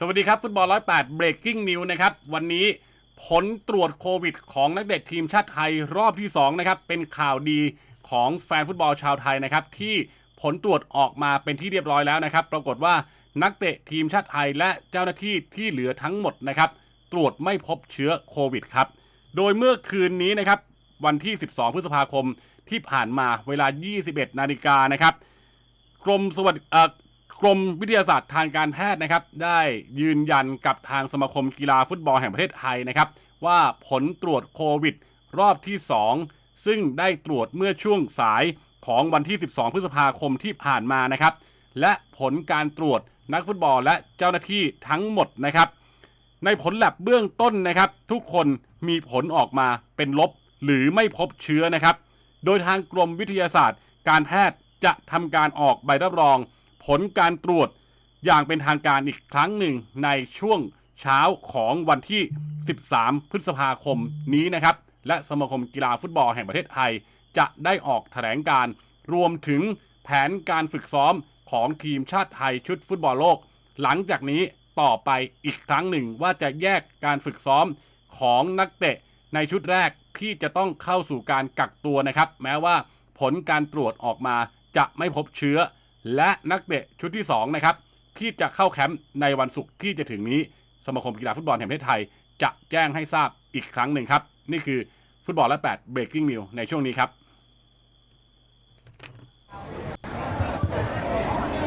สวัสดีครับ ฟุตบอล108 breaking news นะครับ วันนี้ผลตรวจโควิด ของนักเตะทีมชาติไทยรอบที่ 2 นะครับ เป็นข่าวดีของแฟนฟุตบอลชาวไทยนะครับ ที่ผลตรวจออกมาเป็นที่เรียบร้อยแล้วนะครับ ปรากฏว่านักเตะทีมชาติไทยและเจ้าหน้าที่ที่เหลือทั้งหมดนะครับ ตรวจไม่พบเชื้อโควิดครับ โดยเมื่อคืนนี้นะครับ วันที่ 12 พฤษภาคมที่ผ่านมาเวลา 21 นาฬิกานะครับกรมสวัสดิเออ กรมวิทยาศาสตร์ทางการแพทย์นะครับ ได้ยืนยันกับทางสมาคมกีฬาฟุตบอลแห่งประเทศไทยนะครับ ว่าผลตรวจโควิด รอบที่ 2 ซึ่งได้ตรวจเมื่อช่วงสายของวันที่ 12 พฤษภาคมที่ผ่านมานะครับ และผลการตรวจนักฟุตบอลและเจ้าหน้าที่ทั้งหมดนะครับ ในผลแลบเบื้องต้นนะครับ ทุกคนมีผลออกมาเป็นลบหรือไม่พบเชื้อนะครับ โดยทางกรมวิทยาศาสตร์ การแพทย์จะทำการออกใบรับรอง ผลการตรวจอย่างเป็นทางการอีกครั้งหนึ่งในช่วงเช้าของวันที่ 13 พฤษภาคมนี้นะครับ และสมาคมกีฬาฟุตบอลแห่งประเทศไทย จะได้ออกแถลงการรวมถึงแผนการฝึกซ้อมของทีมชาติไทยชุดฟุตบอลโลก หลังจากนี้ต่อไปอีกครั้งหนึ่งว่าจะแยกการฝึกซ้อมของนักเตะในชุดแรกที่จะต้องเข้าสู่การกักตัวนะครับ แม้ว่าผลการตรวจออกมาจะไม่พบเชื้อ และนักเตะชุดที่2นะครับที่จะเข้าแคมป์ในวันศุกร์ที่จะถึงนี้สมาคมกีฬาฟุตบอลแห่งประเทศไทย จะแจ้งให้ทราบอีกครั้งหนึ่งครับ นี่คือฟุตบอลและ8 breaking news ในช่วงนี้ครับ